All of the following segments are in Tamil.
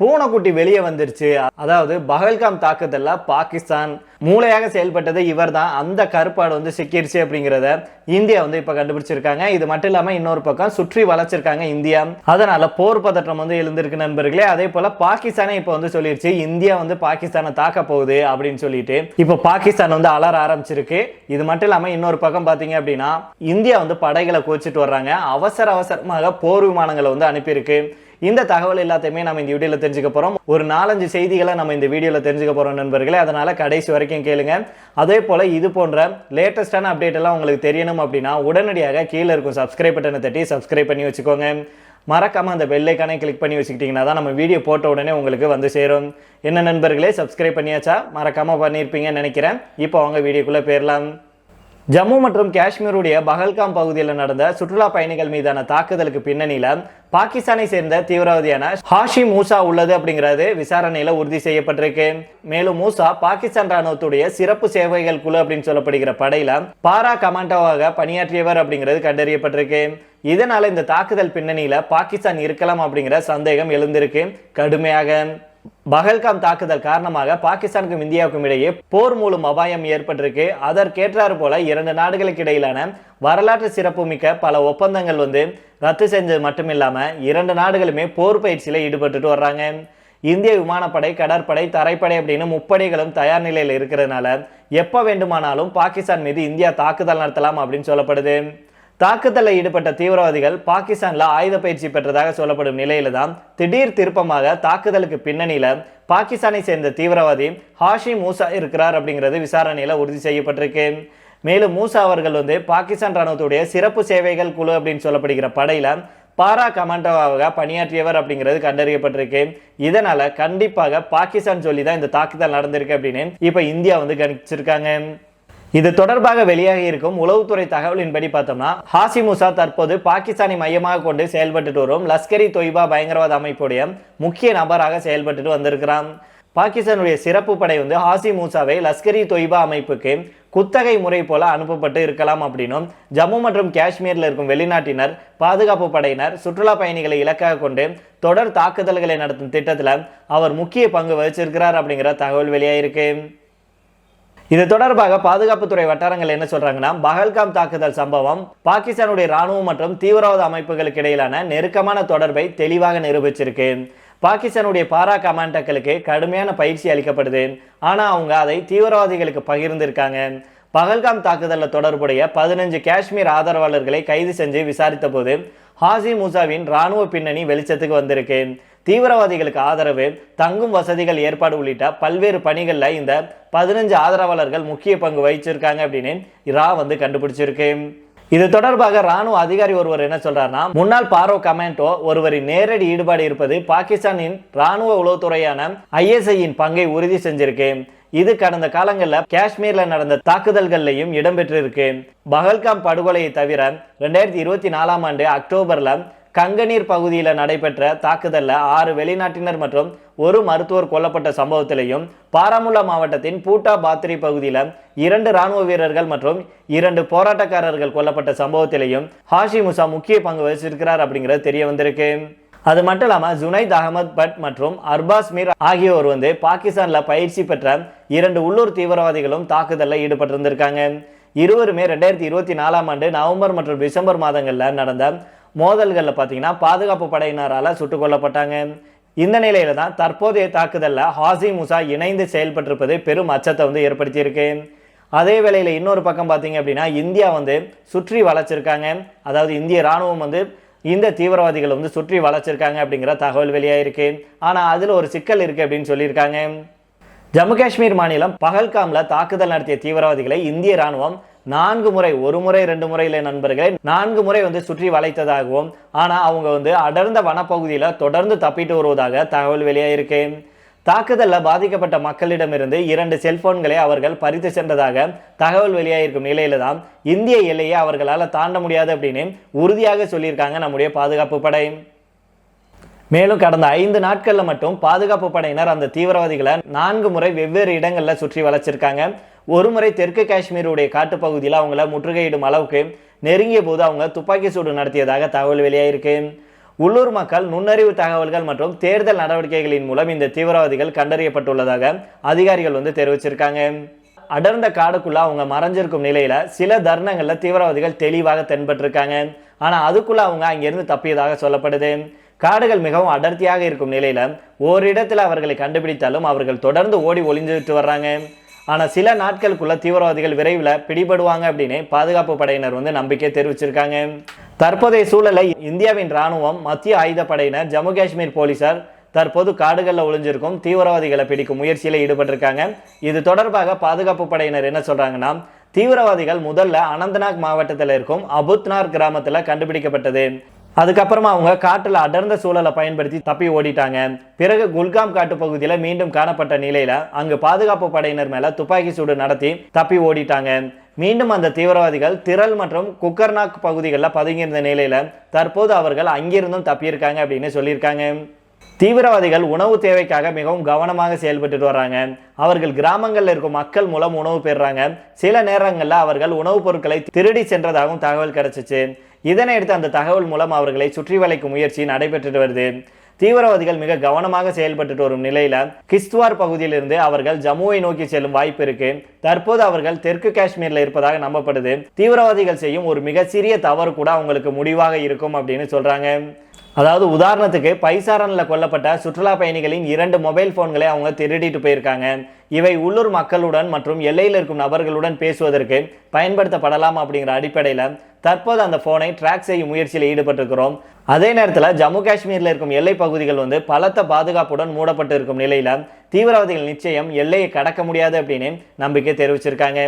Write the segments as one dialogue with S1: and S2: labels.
S1: பூனைக்குட்டி வெளியே வந்துருச்சு. அதாவது பகல்காம் தாக்குதல்ல பாகிஸ்தான் மூளையாக செயல்பட்டது இவர் தான் அந்த கருப்பாடு வந்து சிக்கிருச்சு அப்படிங்கிறத இந்தியா வந்து இப்போ கண்டுபிடிச்சிருக்காங்க. இது மட்டும் இல்லாமல் இன்னொரு பக்கம் சுற்றி வளைச்சிருக்காங்க இந்தியா. அதனால போர் பதற்றம் வந்து எழுந்திருக்கு நண்பர்களே. அதே போல பாகிஸ்தானே இப்போ வந்து சொல்லிருச்சு இந்தியா வந்து பாகிஸ்தானை தாக்க போகுது அப்படின்னு சொல்லிட்டு. இப்போ பாகிஸ்தான் வந்து அலற ஆரம்பிச்சிருக்கு. இது மட்டும் இல்லாமல் இன்னொரு பக்கம் பார்த்தீங்க அப்படின்னா இந்தியா வந்து படைகளை கோச்சிட்டு வர்றாங்க. அவசர அவசரமாக போர் விமானங்களை வந்து அனுப்பியிருக்கு. இந்த தகவல் எல்லாத்தையுமே நம்ம இந்த வீடியோவில் தெரிஞ்சுக்க போகிறோம் ஒரு நாலஞ்சு செய்திகளை நம்ம இந்த வீடியோவில் தெரிஞ்சுக்க போகிறோம் நண்பர்களே. அதனால் கடைசி வரைக்கும் கேளுங்க. அதே போல் இது போன்ற லேட்டஸ்ட்டான அப்டேட் எல்லாம் உங்களுக்கு தெரியணும் அப்படின்னா உடனடியாக கீழே இருக்கும் சப்ஸ்கிரைப் பட்டனை தட்டி சப்ஸ்கிரைப் பண்ணி வச்சுக்கோங்க. மறக்காம அந்த பெல்லைக்கானே கிளிக் பண்ணி வச்சுக்கிட்டீங்கன்னா தான் நம்ம வீடியோ போட்ட உடனே உங்களுக்கு வந்து சேரும். என்ன நண்பர்களே சப்ஸ்கிரைப் பண்ணியாச்சா? மறக்காம பண்ணியிருப்பீங்கன்னு நினைக்கிறேன். இப்போ அவங்க வீடியோக்குள்ளே போயிடலாம் ஜம்மு மற்றும் காஷ்மீருடைய பகல்காம் பகுதியில் நடந்த சுற்றுலா பயணிகள் மீதான தாக்குதலுக்கு பின்னணியில பாகிஸ்தானை சேர்ந்த தீவிரவாதியான ஹாஷி மூசா உள்ளது அப்படிங்கிறது விசாரணையில உறுதி செய்யப்பட்டிருக்கு. மேலும் மூசா பாகிஸ்தான் ராணுவத்துடைய சிறப்பு சேவைகள் குழு அப்படின்னு சொல்லப்படுகிற படையில பாரா கமாண்டோவாக பணியாற்றியவர் அப்படிங்கிறது கண்டறியப்பட்டிருக்கு. இதனால இந்த தாக்குதல் பின்னணியில பாகிஸ்தான் இருக்கலாம் அப்படிங்கிற சந்தேகம் எழுந்திருக்கு. கடுமையாக. பகல்காம் தாக்குதல் காரணமாக பாகிஸ்தானுக்கும் இந்தியாவுக்கும் இடையே போர் மூலம் அபாயம் ஏற்பட்டிருக்கு. அதற்கேற்றாறு போல இரண்டு நாடுகளுக்கு இடையிலான வரலாற்று சிறப்புமிக்க பல ஒப்பந்தங்கள் வந்து ரத்து செஞ்சது மட்டுமில்லாம இரண்டு நாடுகளுமே போர் பயிற்சியில் ஈடுபட்டுட்டு வர்றாங்க. இந்திய விமானப்படை கடற்படை தரைப்படை அப்படின்னு முப்படைகளும் தயார் நிலையில் இருக்கிறதுனால எப்போ வேண்டுமானாலும் பாகிஸ்தான் மீது இந்தியா தாக்குதல் நடத்தலாம் அப்படின்னு சொல்லப்படுது. தாக்குதலில் ஈடுபட்ட தீவிரவாதிகள் பாகிஸ்தானில் ஆயுத பயிற்சி பெற்றதாக சொல்லப்படும் நிலையில தான் திடீர் திருப்பமாக தாக்குதலுக்கு பின்னணியில் பாகிஸ்தானை சேர்ந்த தீவிரவாதி ஹாஷி மூசா இருக்கிறார் அப்படிங்கிறது விசாரணையில் உறுதி செய்யப்பட்டிருக்கு. மேலும் மூசா அவர்கள் வந்து பாகிஸ்தான் ராணுவத்துடைய சிறப்பு சேவைகள் குழு அப்படின்னு சொல்லப்படுகிற படையில் பாரா கமாண்டோவாக பணியாற்றியவர் அப்படிங்கிறது கண்டறியப்பட்டிருக்கு. இதனால கண்டிப்பாக பாகிஸ்தான் சொல்லி தான் இந்த தாக்குதல் நடந்திருக்கு அப்படின்னு இப்போ இந்தியா வந்து கணிச்சிருக்காங்க. இது தொடர்பாக வெளியாகி இருக்கும் உளவுத்துறை தகவலின்படி பார்த்தோம்னா ஹாசி முசா தற்போது பாகிஸ்தானை மையமாக கொண்டு செயல்பட்டுட்டு வரும் லஷ்கரி தொய்பா பயங்கரவாத அமைப்புடைய முக்கிய நபராக செயல்பட்டு வந்திருக்கிறான். பாகிஸ்தானுடைய சிறப்பு படை வந்து ஹாசி மூசாவை லஷ்கரி தொய்பா அமைப்புக்கு குத்தகை முறை போல அனுப்பப்பட்டு இருக்கலாம் அப்படின்னும் ஜம்மு மற்றும் காஷ்மீரில் இருக்கும் வெளிநாட்டினர் பாதுகாப்பு படையினர் சுற்றுலா பயணிகளை இலக்காக கொண்டு தொடர் தாக்குதல்களை நடத்தும் திட்டத்தில் அவர் முக்கிய பங்கு வகிச்சிருக்கிறார் அப்படிங்கிற தகவல் வெளியாயிருக்கு. இது தொடர்பாக பாதுகாப்புத்துறை வட்டாரங்கள் என்ன சொல்றாங்கன்னா பகல்காம் தாக்குதல் சம்பவம் பாகிஸ்தானுடைய ராணுவம் மற்றும் தீவிரவாத அமைப்புகளுக்கு இடையிலான நெருக்கமான தொடர்பை தெளிவாக நிரூபிச்சிருக்கு. பாகிஸ்தானுடைய பாரா கமாண்டர்களுக்கு கடுமையான பயிற்சி அளிக்கப்படுது. ஆனால் அவங்க அதை தீவிரவாதிகளுக்கு பகிர்ந்திருக்காங்க. பகல்காம் தாக்குதலில் தொடர்புடைய பதினஞ்சு காஷ்மீர் ஆதரவாளர்களை கைது செஞ்சு விசாரித்த போது ஹாசி மூசாவின் ராணுவ பின்னணி வெளிச்சத்துக்கு வந்திருக்கு. தீவிரவாதிகளுக்கு ஆதரவு தங்கும் வசதிகள் ஏற்பாடு உள்ளிட்ட பல்வேறு பணிகளில் இந்த பதினஞ்சு ஆதரவாளர்கள் முக்கிய பங்கு வகிச்சிருக்காங்க அப்படின்னு ரா வந்து கண்டுபிடிச்சிருக்கு. இது தொடர்பாக ராணுவ அதிகாரி ஒருவர் என்ன சொல்றாருன்னா முன்னாள் பாரோ கமாண்டோ ஒருவரின் நேரடி ஈடுபாடு இருப்பது பாகிஸ்தானின் ராணுவ உளவுத்துறையான ஐஎஸ்ஐயின் பங்கை உறுதி செஞ்சிருக்கு. இது கடந்த காலங்களில் காஷ்மீர்ல நடந்த தாக்குதல்கள்லையும் இடம்பெற்றிருக்கு. பகல்காம் படுகொலையை தவிர ரெண்டாயிரத்தி இருபத்தி நாலாம் ஆண்டு அக்டோபர்ல கங்கநீர் பகுதியில் நடைபெற்ற தாக்குதலில் ஆறு வெளிநாட்டினர் மற்றும் ஒரு மருத்துவர் கொல்லப்பட்ட சம்பவத்திலையும் பாராமுல்லா மாவட்டத்தின் பூட்டா பாத்ரி பகுதியில் இரண்டு ராணுவ வீரர்கள் மற்றும் இரண்டு போராட்டக்காரர்கள் கொல்லப்பட்ட சம்பவத்திலையும் ஹாஷி முசா முக்கிய பங்கு வகிச்சிருக்கிறார் அப்படிங்கிறது தெரிய வந்திருக்கு. அது மட்டும் இல்லாமல் ஜுனைத் அகமது பட் மற்றும் அர்பாஸ் மீர் ஆகியோர் வந்து பாகிஸ்தானில் பயிற்சி பெற்ற இரண்டு உள்ளூர் தீவிரவாதிகளும் தாக்குதலில் ஈடுபட்டிருந்திருக்காங்க. இருவருமே ரெண்டாயிரத்தி இருபத்தி நாலாம் ஆண்டு நவம்பர் மற்றும் டிசம்பர் மாதங்களில் நடந்த மோதல்களில் பார்த்தீங்கன்னா பாதுகாப்பு படையினரால் சுட்டுக் கொல்லப்பட்டாங்க. இந்த நிலையில தான் தற்போதைய தாக்குதலில் ஹாசி முசா இணைந்து செயல்பட்டிருப்பது பெரும் அச்சத்தை வந்து ஏற்படுத்தியிருக்கு. அதே வேளையில் இன்னொரு பக்கம் பார்த்தீங்க அப்படின்னா இந்தியா வந்து சுற்றி வளைச்சிருக்காங்க அதாவது இந்திய ராணுவம் வந்து இந்த தீவிரவாதிகளை வந்து சுற்றி வளைச்சிருக்காங்க அப்படிங்கிற தகவல் வெளியாயிருக்கு. ஆனால் அதில் ஒரு சிக்கல் இருக்குது அப்படின்னு சொல்லியிருக்காங்க. ஜம்மு காஷ்மீர் மாநிலம் பகல்காம்ல தாக்குதல் நடத்திய தீவிரவாதிகளை இந்திய ராணுவம் நான்கு முறை ஒரு முறை ரெண்டு முறையில் நண்பர்களே நான்கு முறை வந்து சுற்றி வளைத்ததாகவும் ஆனால் அவங்க வந்து அடர்ந்த வனப்பகுதியில் தொடர்ந்து தப்பிட்டு வருவதாக தகவல் வெளியாயிருக்கு. தாக்குதலில் பாதிக்கப்பட்ட மக்களிடமிருந்து இரண்டு செல்போன்களை அவர்கள் பறித்து சென்றதாக தகவல் வெளியாகிருக்கும் நிலையில தான் இந்திய எல்லையை அவர்களால் தாண்ட முடியாது அப்படின்னு உறுதியாக சொல்லியிருக்காங்க நம்முடைய பாதுகாப்பு படை. மேலும் கடந்த ஐந்து நாட்களில் மட்டும் பாதுகாப்பு படையினர் அந்த தீவிரவாதிகளை நான்கு முறை வெவ்வேறு இடங்களில் சுற்றி வளைச்சிருக்காங்க. ஒரு முறை தெற்கு காஷ்மீருடைய காட்டுப்பகுதியில் அவங்கள முற்றுகையிடும் அளவுக்கு நெருங்கிய போது அவங்க துப்பாக்கி சூடு நடத்தியதாக தகவல் வெளியாயிருக்கு. உள்ளூர் மக்கள் நுண்ணறிவு தகவல்கள் மற்றும் தேர்தல் நடவடிக்கைகளின் மூலம் இந்த தீவிரவாதிகள் கண்டறியப்பட்டுள்ளதாக அதிகாரிகள் வந்து தெரிவிச்சிருக்காங்க. அடர்ந்த காடுக்குள்ள அவங்க மறைஞ்சிருக்கும் நிலையில சில தருணங்களில் தீவிரவாதிகள் தெளிவாக தென்பட்டிருக்காங்க. ஆனா அதுக்குள்ள அவங்க அங்கிருந்து தப்பியதாக சொல்லப்படுது. காடுகள் மிகவும் அடர்த்தியாக இருக்கும் நிலையில ஓரிடத்தில் அவர்களை கண்டுபிடித்தாலும் அவர்கள் தொடர்ந்து ஓடி ஒளிஞ்சுட்டு வர்றாங்க. ஆனால் சில நாட்களுக்குள்ள தீவிரவாதிகள் விரைவில் பிடிபடுவாங்க அப்படின்னு பாதுகாப்பு படையினர் வந்து நம்பிக்கை தெரிவிச்சிருக்காங்க. தற்போதைய சூழலை இந்தியாவின் ராணுவம் மத்திய ஆயுத படையினர் ஜம்மு காஷ்மீர் போலீசார் தற்போது காடுகளில் ஒளிஞ்சிருக்கும் தீவிரவாதிகளை பிடிக்கும் முயற்சியில் ஈடுபட்டிருக்காங்க. இது தொடர்பாக பாதுகாப்பு படையினர் என்ன சொல்றாங்கன்னா தீவிரவாதிகள் முதல்ல அனந்தநாக் மாவட்டத்தில் இருக்கும் அபுத்னார் கிராமத்தில் கண்டுபிடிக்கப்பட்டது. அதுக்கப்புறமா அவங்க காட்டில் அடர்ந்த சூழலை பயன்படுத்தி தப்பி ஓடிட்டாங்க. பிறகு குல்காம் காட்டு பகுதியில் மீண்டும் காணப்பட்ட நிலையில் அங்கு பாதுகாப்பு படையினர் மேலே துப்பாக்கி சூடு நடத்தி தப்பி ஓடிட்டாங்க. மீண்டும் அந்த தீவிரவாதிகள் திரள் மற்றும் குக்கர்நாக் பகுதிகளில் பதுங்கியிருந்த நிலையில் தற்போது அவர்கள் அங்கிருந்தும் தப்பியிருக்காங்க அப்படின்னு சொல்லியிருக்காங்க. தீவிரவாதிகள் உணவு தேவைக்காக மிகவும் கவனமாக செயல்பட்டு வர்றாங்க. அவர்கள் கிராமங்களில் இருக்கும் மக்கள் மூலம் உணவு பெறுறாங்க. சில நேரங்களில் அவர்கள் உணவுப் பொருட்களை திருடி சென்றதாகவும் தகவல் கிடைச்சிச்சு. இதனை அடுத்து அந்த தகவல் மூலம் அவர்களை சுற்றி வளைக்கும் முயற்சி நடைபெற்று வருது. தீவிரவாதிகள் மிக கவனமாக செயல்பட்டு வரும் நிலையில கிஸ்துவார் பகுதியிலிருந்து அவர்கள் ஜம்முவை நோக்கி செல்லும் வாய்ப்பு இருக்கு. தற்போது அவர்கள் தெற்கு காஷ்மீர்ல இருப்பதாக நம்பப்படுது. தீவிரவாதிகள் செய்யும் ஒரு மிக சிறிய தவறு கூட அவங்களுக்கு முடிவாக இருக்கும் அப்படின்னு சொல்றாங்க. அதாவது உதாரணத்துக்கு பைசாரனில் கொல்லப்பட்ட சுற்றுலா பயணிகளின் இரண்டு மொபைல் ஃபோன்களை அவங்க திருடிட்டு போயிருக்காங்க. இவை உள்ளூர் மக்களுடன் மற்றும் எல்லையில் இருக்கும் நபர்களுடன் பேசுவதற்கு பயன்படுத்தப்படலாம் அப்படிங்கிற அடிப்படையில் தற்போது அந்த ஃபோனை ட்ராக் செய்யும் முயற்சியில் ஈடுபட்டிருக்கிறோம். அதே நேரத்தில் ஜம்மு காஷ்மீரில் இருக்கும் எல்லை பகுதிகள் வந்து பலத்த பாதுகாப்புடன் மூடப்பட்டு இருக்கும் நிலையில் தீவிரவாதிகள் நிச்சயம் எல்லையை கடக்க முடியாது அப்படின்னு நம்பிக்கை தெரிவிச்சிருக்காங்க.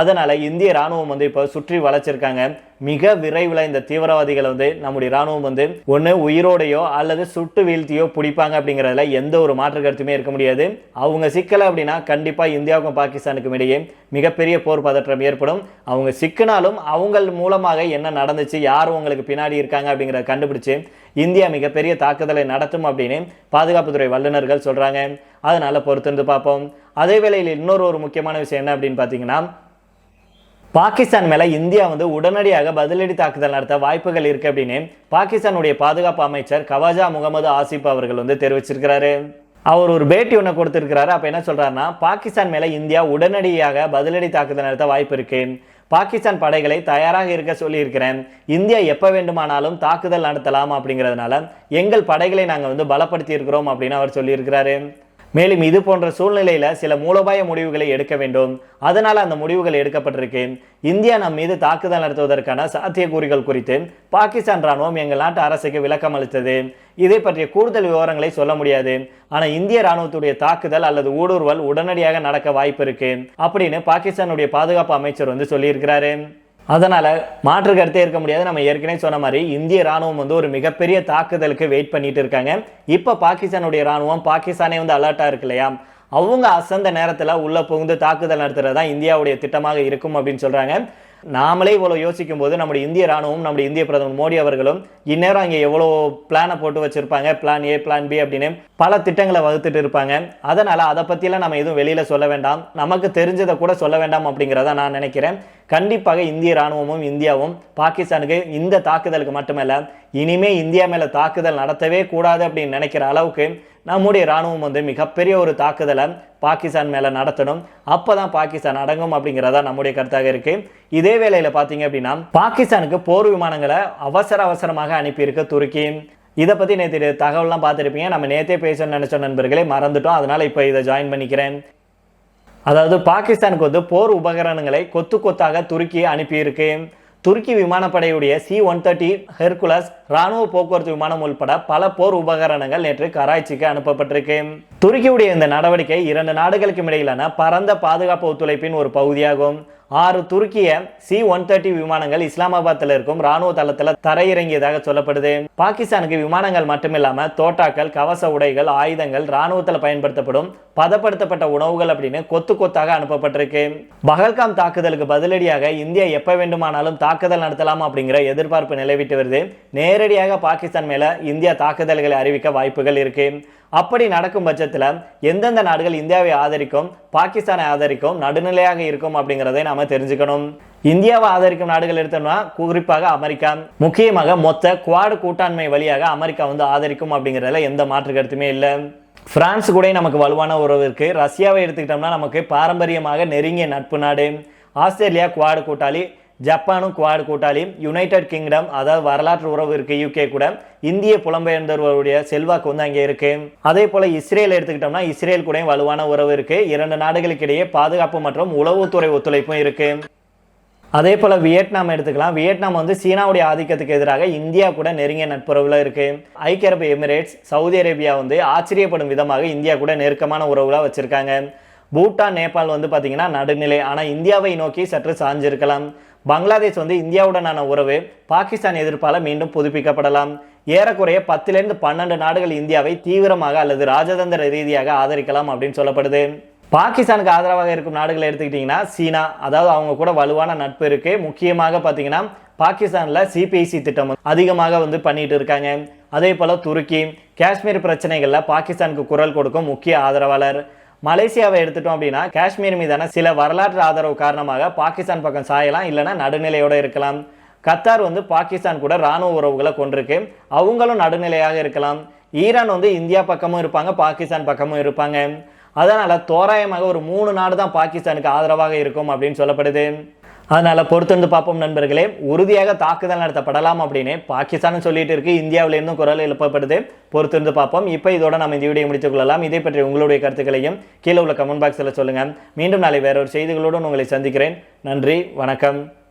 S1: அதனால் இந்திய ராணுவம் வந்து இப்போ சுற்றி வளைச்சிருக்காங்க மிக விரைவில் இந்த தீவிரவாதிகளை வந்து நம்முடைய ராணுவம் வந்து ஒன்று உயிரோடையோ அல்லது சுட்டு வீழ்த்தியோ பிடிப்பாங்க அப்படிங்கிறதுல எந்த ஒரு மாற்று கருத்துமே இருக்க முடியாது. அவங்க சிக்கலை அப்படின்னா கண்டிப்பாக இந்தியாவுக்கும் பாகிஸ்தானுக்கும் இடையே மிகப்பெரிய போர் பதற்றம் ஏற்படும். அவங்க சிக்கினாலும் அவங்கள் மூலமாக என்ன நடந்துச்சு யார் உங்களுக்கு பின்னாடி இருக்காங்க அப்படிங்கிறத கண்டுபிடிச்சு இந்தியா மிகப்பெரிய தாக்குதலை நடத்தும் அப்படின்னு பாதுகாப்புத்துறை வல்லுநர்கள் சொல்கிறாங்க அதனால் பொறுத்திருந்து பார்ப்போம். அதே வேளையில் இன்னொரு ஒரு முக்கியமான விஷயம் என்ன அப்படின்னு பார்த்தீங்கன்னா பாகிஸ்தான் மேலே இந்தியா வந்து உடனடியாக பதிலடி தாக்குதல் நடத்த வாய்ப்புகள் இருக்கு அப்படின்னு பாகிஸ்தானுடைய பாதுகாப்பு அமைச்சர் கவாஜா முகமது ஆசிப் அவர்கள் வந்து தெரிவிச்சிருக்கிறாரு. அவர் ஒரு பேட்டி ஒன்று கொடுத்திருக்கிறாரு. அப்போ என்ன சொல்றாருன்னா பாகிஸ்தான் மேலே இந்தியா உடனடியாக பதிலடி தாக்குதல் நடத்த வாய்ப்பு இருக்கு. பாகிஸ்தான் படைகளை தயாராக இருக்க சொல்லியிருக்கிறேன். இந்தியா எப்போ வேண்டுமானாலும் தாக்குதல் நடத்தலாம் அப்படிங்கிறதுனால எங்கள் படைகளை நாங்கள் வந்து பலப்படுத்தி இருக்கிறோம் அப்படின்னு அவர் சொல்லியிருக்கிறாரு. மேலும் இது போன்ற சூழ்நிலையில் சில மூலோபாய முடிவுகளை எடுக்க வேண்டும். அதனால் அந்த முடிவுகள் எடுக்கப்பட்டிருக்கு. இந்தியா நம் மீது தாக்குதல் நடத்துவதற்கான சாத்தியக்கூறுகள் குறித்து பாகிஸ்தான் ராணுவம் எங்கள் நாட்டு அரசுக்கு விளக்கம் அளித்தது. இதை பற்றிய கூடுதல் விவரங்களை சொல்ல முடியாது. ஆனால் இந்திய ராணுவத்துடைய தாக்குதல் அல்லது ஊடுருவல் உடனடியாக நடக்க வாய்ப்பு இருக்கு. அப்படின்னு பாகிஸ்தானுடைய பாதுகாப்பு அமைச்சர் வந்து சொல்லியிருக்கிறாரு. அதனால் மாற்று கருத்தே இருக்க முடியாது. நம்ம ஏற்கனவே சொன்ன மாதிரி இந்திய ராணுவம் வந்து ஒரு மிகப்பெரிய தாக்குதலுக்கு வெயிட் பண்ணிட்டு இருக்காங்க. இப்போ பாகிஸ்தானுடைய ராணுவம் பாகிஸ்தானே வந்து அலர்ட்டாக இருக்கு இல்லையா? அவங்க அசந்த நேரத்தில் உள்ளே புகுந்து தாக்குதல் நடத்துகிறது தான் இந்தியாவுடைய திட்டமாக இருக்கும் அப்படின்னு சொல்கிறாங்க நாமளே இவ்வளோ யோசிக்கும் போது நம்முடைய இந்திய ராணுவம் நம்முடைய இந்திய பிரதமர் மோடி அவர்களும் இந்நேரம் அங்கே எவ்வளோ பிளானை போட்டு வச்சிருப்பாங்க? பிளான் ஏ பிளான் பி அப்படின்னு பல திட்டங்களை வகுத்துட்டு இருப்பாங்க. அதனால் அதை பற்றியெல்லாம் நம்ம எதுவும் வெளியில் சொல்ல வேண்டாம். நமக்கு தெரிஞ்சதை கூட சொல்ல வேண்டாம் அப்படிங்கிறத நான் நினைக்கிறேன். கண்டிப்பாக இந்திய ராணுவமும் இந்தியாவும் பாகிஸ்தானுக்கு இந்த தாக்குதலுக்கு மட்டுமல்ல இனிமே இந்தியா மேலே தாக்குதல் நடத்தவே கூடாது அப்படின்னு நினைக்கிற அளவுக்கு நம்முடைய ராணுவம் வந்து மிகப்பெரிய ஒரு தாக்குதலை பாகிஸ்தான் மேலே நடத்தணும். அப்போ தான் பாகிஸ்தான் அடங்கும் அப்படிங்கிறதா நம்முடைய கருத்தாக இருக்குது இதே வேளையில் பார்த்தீங்க அப்படின்னா பாகிஸ்தானுக்கு போர் விமானங்களை அவசர அவசரமாக அனுப்பியிருக்கு துருக்கி. இதை பற்றி நேற்று தகவல்லாம் பார்த்துருப்பீங்க. நம்ம நேத்தே பேசணும்னு நினச்ச நண்பர்களே மறந்துட்டோம். அதனால் இப்போ இதை ஜாயின் பண்ணிக்கிறேன். அதாவது பாகிஸ்தானுக்கு வந்து போர் உபகரணங்களை கொத்து கொத்தாக துருக்கி அனுப்பியிருக்கு. துருக்கி விமானப்படையுடைய சி ஒன் தேர்ட்டி ஹெர்குலஸ் ராணுவ போக்குவரத்து விமானம் உள்பட பல போர் உபகரணங்கள் நேற்று கராய்ச்சிக்கு அனுப்பப்பட்டிருக்கு. துருக்கியுடைய இந்த நடவடிக்கை இரண்டு நாடுகளுக்கும் இடையிலான பரந்த பாதுகாப்பு ஒத்துழைப்பின் ஒரு பகுதியாகும். ஆறு துருக்கிய சி ஒன் தேர்ட்டி விமானங்கள் இஸ்லாமாபாத்தில் இருக்கும் ராணுவ தளத்தில் தரையிறங்கியதாக சொல்லப்படுது. பாகிஸ்தானுக்கு விமானங்கள் மட்டுமில்லாம தோட்டாக்கள் கவச உடைகள் ஆயுதங்கள் ராணுவத்தில் பயன்படுத்தப்படும் பதப்படுத்தப்பட்ட உணவுகள் அப்படின்னு கொத்து கொத்தாக அனுப்பப்பட்டிருக்கு. பகல்காம் தாக்குதலுக்கு பதிலடியாக இந்தியா எப்ப வேண்டுமானாலும் தாக்குதல் நடத்தலாம் அப்படிங்கிற எதிர்பார்ப்பு நிலவிட்டு வருது. நேரடியாக பாகிஸ்தான் மேல இந்தியா தாக்குதல்களை அறிவிக்க வாய்ப்புகள் இருக்கு. அப்படி நடக்கும் பட்சத்தில் எந்தெந்த நாடுகள் இந்தியாவை ஆதரிக்கும் பாகிஸ்தானை ஆதரிக்கும் நடுநிலையாக இருக்கும் அப்படிங்கிறதை நாம் நம்ம தெரிஞ்சுக்கணும். இந்தியாவை ஆதரிக்கும் நாடுகள் எடுத்தோம்னா குறிப்பாக அமெரிக்கா. முக்கியமாக மொத்த குவாடு கூட்டாண்மை வழியாக அமெரிக்கா வந்து ஆதரிக்கும் அப்படிங்கிறதுல எந்த மாற்று கருத்துமே இல்லை. பிரான்ஸ் கூட நமக்கு வலுவான உறவு இருக்கு. ரஷ்யாவை எடுத்துக்கிட்டோம்னா நமக்கு பாரம்பரியமாக நெருங்கிய நட்பு நாடு. ஆஸ்திரேலியா குவாடு கூட்டாளி ஜப்பானும் குவாடு கூட்டாளி யுனைடெட் கிங்டம் அதாவது வரலாற்று உறவு இருக்கு யூகே கூட. இந்திய புலம்பெயர்ந்தவர்களுடைய செல்வாக்கு வந்து அங்கே இருக்கு. அதே போல இஸ்ரேல் எடுத்துக்கிட்டோம்னா இஸ்ரேல் கூட வலுவான உறவு இருக்கு. இரண்டு நாடுகளுக்கு இடையே பாதுகாப்பு மற்றும் உளவுத்துறை ஒத்துழைப்பும் இருக்கு. அதே போல வியட்நாம் எடுத்துக்கலாம். வியட்நாம் வந்து சீனாவுடைய ஆதிக்கத்துக்கு எதிராக இந்தியா கூட நெருங்கிய நட்புறவுல இருக்கு. ஐக்கிய அரபு எமிரேட்ஸ் சவுதி அரேபியா வந்து ஆச்சரியப்படும் விதமாக இந்தியா கூட நெருக்கமான உறவுகளாக வச்சிருக்காங்க. பூட்டான் நேபாள் வந்து பார்த்திங்கன்னா நடுநிலை. ஆனால் இந்தியாவை நோக்கி சற்று சாஞ்சிருக்கலாம். பங்களாதேஷ் வந்து இந்தியாவுடனான உறவு பாகிஸ்தான் எதிர்ப்பால் மீண்டும் புதுப்பிக்கப்படலாம். ஏறக்குறைய பத்திலிருந்து பன்னெண்டு நாடுகள் இந்தியாவை தீவிரமாக அல்லது ராஜதந்திர ரீதியாக ஆதரிக்கலாம் அப்படின்னு சொல்லப்படுது. பாகிஸ்தானுக்கு ஆதரவாக இருக்கும் நாடுகளை எடுத்துக்கிட்டிங்கன்னா சீனா அதாவது அவங்க கூட வலுவான நட்பு இருக்குது முக்கியமாக பார்த்தீங்கன்னா பாகிஸ்தானில் சிபிஐசி திட்டம் அதிகமாக வந்து பண்ணிட்டு இருக்காங்க. அதே போல் துருக்கி காஷ்மீர் பிரச்சனைகளில் பாகிஸ்தானுக்கு குரல் கொடுக்கும் முக்கிய ஆதரவாளர். மலேசியாவை எடுத்துட்டோம் அப்படின்னா காஷ்மீர் மீதான சில வரலாற்று ஆதரவு காரணமாக பாகிஸ்தான் பக்கம் சாயலாம் இல்லைனா நடுநிலையோடு இருக்கலாம். கத்தார் வந்து பாகிஸ்தான் கூட ராணுவ உறவுகளை கொண்டிருக்கு. அவங்களும் நடுநிலையாக இருக்கலாம். ஈரான் வந்து இந்தியா பக்கமும் இருப்பாங்க பாகிஸ்தான் பக்கமும் இருப்பாங்க. அதனால் தோராயமாக ஒரு மூணு நாடு தான் பாகிஸ்தானுக்கு ஆதரவாக இருக்கும் அப்படின்னு சொல்லப்படுது. அதனால் பொறுத்திருந்து பார்ப்போம் நண்பர்களே. உறுதியாக தாக்குதல் நடத்தப்படலாம் அப்படின்னு பாகிஸ்தானும் சொல்லிட்டு இருக்கு. இந்தியாவிலிருந்தும் குரல் எழுப்பப்படுது. பொறுத்திருந்து பார்ப்போம். இப்போ இதோட நம்ம இந்த வீடியோ முடித்துக் கொள்ளலாம். இதை பற்றி உங்களுடைய கருத்துக்களையும் கீழே உள்ள கமெண்ட் பாக்ஸில் சொல்லுங்கள் மீண்டும் நாளை வேறொரு செய்திகளுடன் உங்களை சந்திக்கிறேன். நன்றி வணக்கம்.